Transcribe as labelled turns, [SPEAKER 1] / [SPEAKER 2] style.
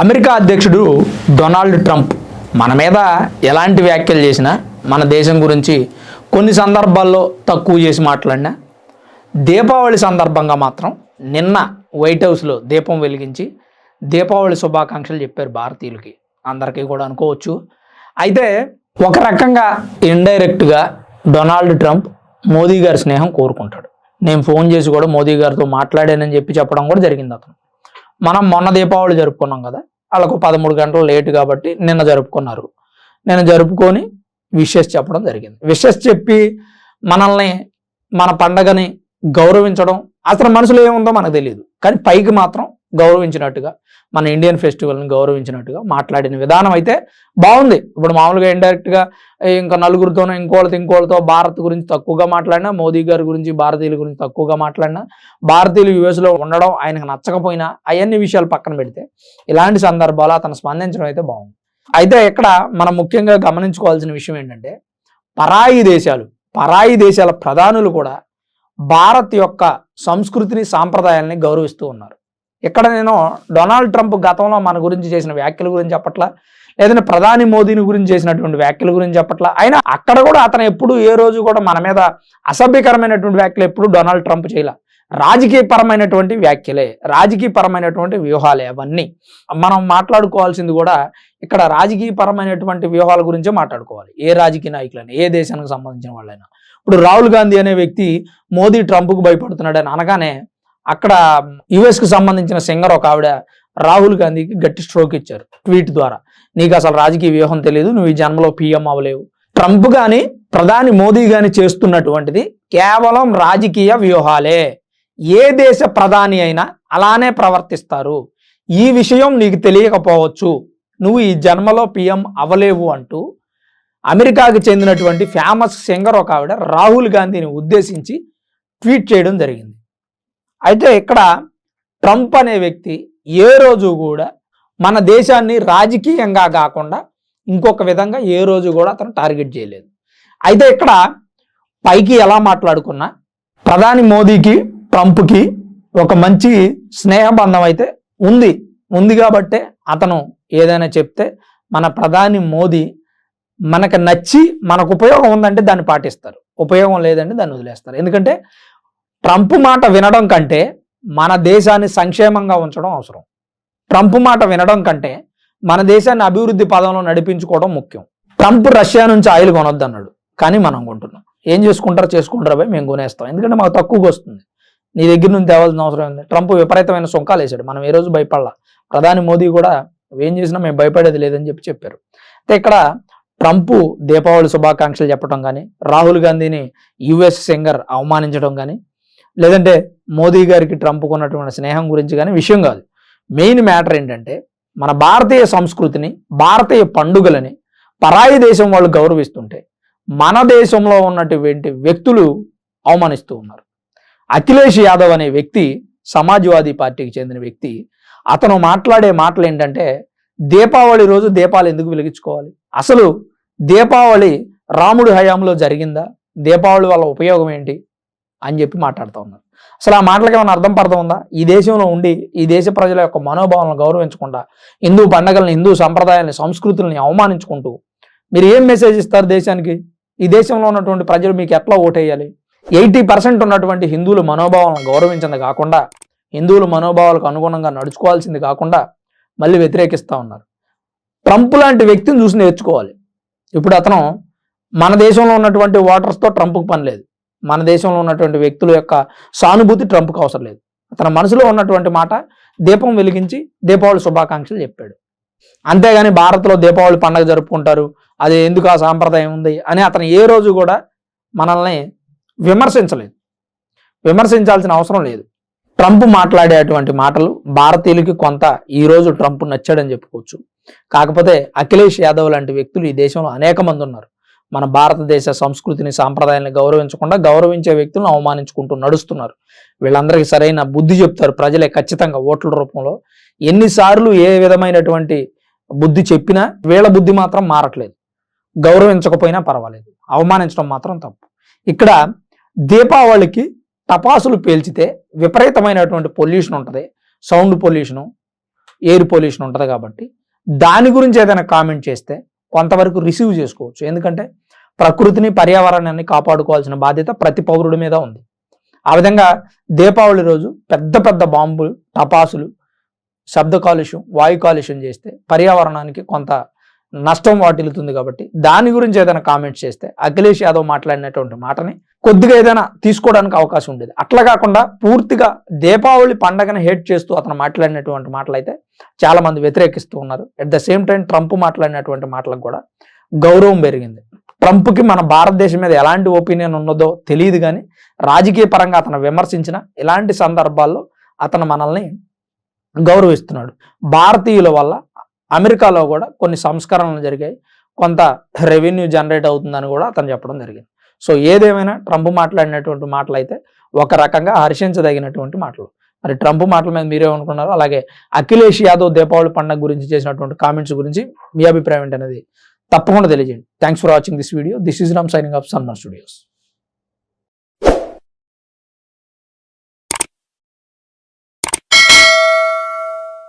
[SPEAKER 1] America అధ్యక్షుడు Donald Trump మన మీద ఎలాంటి వ్యాఖ్యలు చేసినా మన దేశం గురించి కొన్ని సందర్భాల్లో తక్కువ చేసి మాట్లాడినా దీపావళి సందర్భంగా మాత్రం నిన్న వైట్ హౌస్లో దీపం వెలిగించి దీపావళి శుభాకాంక్షలు చెప్పారు భారతీయులకి. అందరికీ కూడా అనుకోవచ్చు. అయితే ఒక రకంగా ఇండైరెక్ట్గా డొనాల్డ్ ట్రంప్ మోదీ గారి స్నేహం కోరుకుంటాడు. నేను ఫోన్ చేసి కూడా మోదీ గారితో మాట్లాడానని చెప్పి చెప్పడం కూడా జరిగింది అతను. మనం మొన్న దీపావళి జరుపుకున్నాం కదా వాళ్ళకు పదమూడు గంటలు లేట్ కాబట్టి నిన్న జరుపుకున్నారు. నిన్న జరుపుకొని విషెస్ చెప్పడం జరిగింది. విషెస్ చెప్పి మనల్ని మన పండగని గౌరవించడం అసలు మనసులో ఏముందో మనకు తెలియదు కానీ పైకి మాత్రం గౌరవించినట్టుగా మన ఇండియన్ ఫెస్టివల్ని గౌరవించినట్టుగా మాట్లాడిన విధానం అయితే బాగుంది. ఇప్పుడు మామూలుగా ఇండైరెక్ట్గా ఇంకా నలుగురితోనో ఇంకోళ్ళతో ఇంకోళ్ళతో భారత్ గురించి తక్కువగా మాట్లాడినా మోదీ గారి గురించి భారతీయుల గురించి తక్కువగా మాట్లాడినా భారతీయులు యుఎస్లో ఉండడం ఆయనకు నచ్చకపోయినా అవన్నీ విషయాలు పక్కన పెడితే ఇలాంటి సందర్భాలు అతను స్పందించడం అయితే బాగుంది. అయితే ఇక్కడ మనం ముఖ్యంగా గమనించుకోవాల్సిన విషయం ఏంటంటే పరాయి దేశాలు పరాయి దేశాల ప్రధానులు కూడా భారత్ యొక్క సంస్కృతిని సాంప్రదాయాల్ని గౌరవిస్తూ ఉన్నారు. ఇక్కడ నేను డొనాల్డ్ ట్రంప్ గతంలో మన గురించి చేసిన వ్యాఖ్యల గురించి చెప్పట్లా? లేదంటే ప్రధాని మోదీని గురించి చేసినటువంటి వ్యాఖ్యల గురించి చెప్పట్లా? అయినా అక్కడ కూడా అతను ఎప్పుడు ఏ రోజు కూడా మన మీద అసభ్యకరమైనటువంటి వ్యాఖ్యలు ఎప్పుడు డొనాల్డ్ ట్రంప్ చేయలే. రాజకీయపరమైనటువంటి వ్యాఖ్యలే రాజకీయపరమైనటువంటి వ్యూహాలే అవన్నీ. మనం మాట్లాడుకోవాల్సింది కూడా ఇక్కడ రాజకీయపరమైనటువంటి వ్యూహాల గురించే మాట్లాడుకోవాలి. ఏ రాజకీయ నాయకులైనా ఏ దేశానికి సంబంధించిన వాళ్ళైనా. ఇప్పుడు రాహుల్ గాంధీ అనే వ్యక్తి మోదీ ట్రంప్కు భయపడుతున్నాడని అనగానే అక్కడ యుఎస్కి సంబంధించిన సింగర్ ఒక ఆవిడ రాహుల్ గాంధీకి గట్టి స్ట్రోక్ ఇచ్చారు ట్వీట్ ద్వారా. నీకు అసలు రాజకీయ వ్యూహం తెలియదు నువ్వు ఈ జన్మలో పీఎం అవ్వలేవు. ట్రంప్ కానీ ప్రధాని మోదీ కానీ చేస్తున్నటువంటిది కేవలం రాజకీయ వ్యూహాలే. ఏ దేశ ప్రధాని అయినా అలానే ప్రవర్తిస్తారు. ఈ విషయం నీకు తెలియకపోవచ్చు. నువ్వు ఈ జన్మలో పిఎం అవ్వలేవు అంటూ అమెరికాకి చెందినటువంటి ఫేమస్ సింగర్ ఒక ఆవిడ రాహుల్ గాంధీని ఉద్దేశించి ట్వీట్ చేయడం జరిగింది. అయితే ఇక్కడ ట్రంప్ అనే వ్యక్తి ఏ రోజు కూడా మన దేశాన్ని రాజకీయంగా కాకుండా ఇంకొక విధంగా ఏ రోజు కూడా అతను టార్గెట్ చేయలేదు. అయితే ఇక్కడ పైకి ఎలా మాట్లాడుకున్నా ప్రధాని మోదీకి ట్రంప్కి ఒక మంచి స్నేహబంధం అయితే ఉంది. ఉంది కాబట్టే అతను ఏదైనా చెప్తే మన ప్రధాని మోదీ మనకు నచ్చి మనకు ఉపయోగం ఉందంటే దాన్ని పాటిస్తారు. ఉపయోగం లేదంటే దాన్ని వదిలేస్తారు. ఎందుకంటే ట్రంప్ మాట వినడం కంటే మన దేశాన్ని సంక్షేమంగా ఉంచడం అవసరం. ట్రంప్ మాట వినడం కంటే మన దేశాన్ని అభివృద్ధి పదంలో నడిపించుకోవడం ముఖ్యం. ట్రంప్ రష్యా నుంచి ఆయిల్ కొనొద్దు అన్నాడు కానీ మనం కొంటున్నాం. ఏం చేసుకుంటారో చేసుకుంటారో పోయి మేము కొనేస్తాం. ఎందుకంటే మాకు తక్కువగా వస్తుంది. నీ దగ్గర నుంచి తేవాల్సిన అవసరం ఉంది ట్రంప్ విపరీతమైన సొంకాలు వేసాడు మనం ఏ రోజు భయపడాల? ప్రధాని మోదీ కూడా ఏం చేసినా మేము భయపడేది లేదని చెప్పి చెప్పారు. అయితే ఇక్కడ ట్రంప్ దీపావళి శుభాకాంక్షలు చెప్పడం కానీ రాహుల్ గాంధీని యుఎస్ సింగర్ అవమానించడం కానీ లేదంటే మోదీ గారికి ట్రంప్ కొన్నటువంటి స్నేహం గురించి కానీ విషయం కాదు. మెయిన్ మ్యాటర్ ఏంటంటే మన భారతీయ సంస్కృతిని భారతీయ పండుగలని పరాయి దేశం వాళ్ళు గౌరవిస్తుంటే మన దేశంలో ఉన్నటువంటి వ్యక్తులు అవమానిస్తూ ఉన్నారు. అఖిలేష్ యాదవ్ అనే వ్యక్తి సమాజ్వాదీ పార్టీకి చెందిన వ్యక్తి అతను మాట్లాడే మాటలు ఏంటంటే దీపావళి రోజు దీపాలు ఎందుకు వెలిగించుకోవాలి? అసలు దీపావళి రాముడి హయాంలో జరిగిందా? దీపావళి వల్ల ఉపయోగం ఏంటి? అని చెప్పి మాట్లాడుతూ ఉన్నారు. అసలు ఆ మాటలకి ఏమైనా అర్థం పడతా ఉందా? ఈ దేశంలో ఉండి ఈ దేశ ప్రజల యొక్క మనోభావాలను గౌరవించకుండా హిందూ పండగలను హిందూ సంప్రదాయాలని సంస్కృతుల్ని అవమానించుకుంటూ మీరు ఏం మెసేజ్ ఇస్తారు దేశానికి? ఈ దేశంలో ఉన్నటువంటి ప్రజలు మీకు ఎట్లా ఓటేయాలి? ఎయిటీ పర్సెంట్ ఉన్నటువంటి హిందువుల మనోభావాలను గౌరవించింది కాకుండా హిందువుల మనోభావాలకు అనుగుణంగా నడుచుకోవాల్సింది కాకుండా మళ్ళీ వ్యతిరేకిస్తూ ఉన్నారు. ట్రంప్ లాంటి వ్యక్తిని చూసి నేర్చుకోవాలి. ఇప్పుడు అతను మన దేశంలో ఉన్నటువంటి ఓటర్స్తో ట్రంప్కి పని లేదు. మన దేశంలో ఉన్నటువంటి వ్యక్తుల యొక్క సానుభూతి ట్రంప్కి అవసరం లేదు. తన మనసులో ఉన్నటువంటి మాట దీపం వెలిగించి దీపావళి శుభాకాంక్షలు చెప్పాడు. అంతేగాని భారత్లో దీపావళి పండుగ జరుపుకుంటారు అది ఎందుకు ఆ సాంప్రదాయం ఉంది అని అతను ఏ రోజు కూడా మనల్ని విమర్శించలేదు. విమర్శించాల్సిన అవసరం లేదు. ట్రంప్ మాట్లాడేటువంటి మాటలు భారతీయులకి కొంత ఈరోజు ట్రంప్ నచ్చాడని చెప్పుకోవచ్చు. కాకపోతే అఖిలేష్ యాదవ్ లాంటి వ్యక్తులు ఈ దేశంలో అనేక మంది ఉన్నారు. మన భారతదేశ సంస్కృతిని సాంప్రదాయాన్ని గౌరవించకుండా గౌరవించే వ్యక్తులను అవమానించుకుంటూ నడుస్తున్నారు. వీళ్ళందరికీ సరైన బుద్ధి చెప్తారు ప్రజలే ఖచ్చితంగా ఓట్ల రూపంలో. ఎన్నిసార్లు ఏ విధమైనటువంటి బుద్ధి చెప్పినా వీళ్ళ బుద్ధి మాత్రం మారట్లేదు. గౌరవించకపోయినా పర్వాలేదు. అవమానించడం మాత్రం తప్పు. ఇక్కడ దీపావళికి టపాసులు పేల్చితే విపరీతమైనటువంటి పొల్యూషన్ ఉంటుంది. సౌండ్ పొల్యూషను ఎయిర్ పొల్యూషన్ ఉంటుంది కాబట్టి దాని గురించి ఏదైనా కామెంట్ చేస్తే కొంతవరకు రిసీవ్ చేసుకోవచ్చు. ఎందుకంటే ప్రకృతిని పర్యావరణాన్ని కాపాడుకోవాల్సిన బాధ్యత ప్రతి పౌరుడి మీద ఉంది. ఆ విధంగా దీపావళి రోజు పెద్ద పెద్ద బాంబులు టపాసులు శబ్ద కాలుష్యం వాయు కాలుష్యం చేస్తే పర్యావరణానికి కొంత నష్టం వాటిల్లుతుంది కాబట్టి దాని గురించి ఏదైనా కామెంట్స్ చేస్తే అఖిలేష్ యాదవ్ మాట్లాడినటువంటి మాటని కొద్దిగా ఏదైనా తీసుకోవడానికి అవకాశం ఉండేది. అట్లా కాకుండా పూర్తిగా దీపావళి పండగను హేట్ చేస్తూ అతను మాట్లాడినటువంటి మాటలు అయితే చాలా మంది వ్యతిరేకిస్తూ ఉన్నారు. At the same time Trump మాట్లాడినటువంటి మాటలకు కూడా గౌరవం పెరిగింది. ట్రంప్కి మన భారతదేశం మీద ఎలాంటి ఒపీనియన్ ఉన్నదో తెలియదు కానీ రాజకీయ పరంగా అతను విమర్శించిన ఇలాంటి సందర్భాల్లో అతను మనల్ని గౌరవిస్తున్నాడు. భారతీయుల వల్ల అమెరికాలో కూడా కొన్ని సంస్కరణలు జరిగాయి. కొంత రెవెన్యూ జనరేట్ అవుతుందని కూడా అతను చెప్పడం జరిగింది. సో ఏదేమైనా ట్రంప్ మాట్లాడినటువంటి మాటలు అయితే ఒక రకంగా హర్షించదగినటువంటి మాటలు. మరి ట్రంప్ మాటల మీద మీరేమనుకున్నారు అలాగే అఖిలేష్ యాదవ్ దీపావళి పండుగ గురించి చేసినటువంటి కామెంట్స్ గురించి మీ అభిప్రాయం ఏంటనేది తప్పకుండా తెలియజేయండి. Thanks for watching this video this is Ram signing off సన్మన్ studios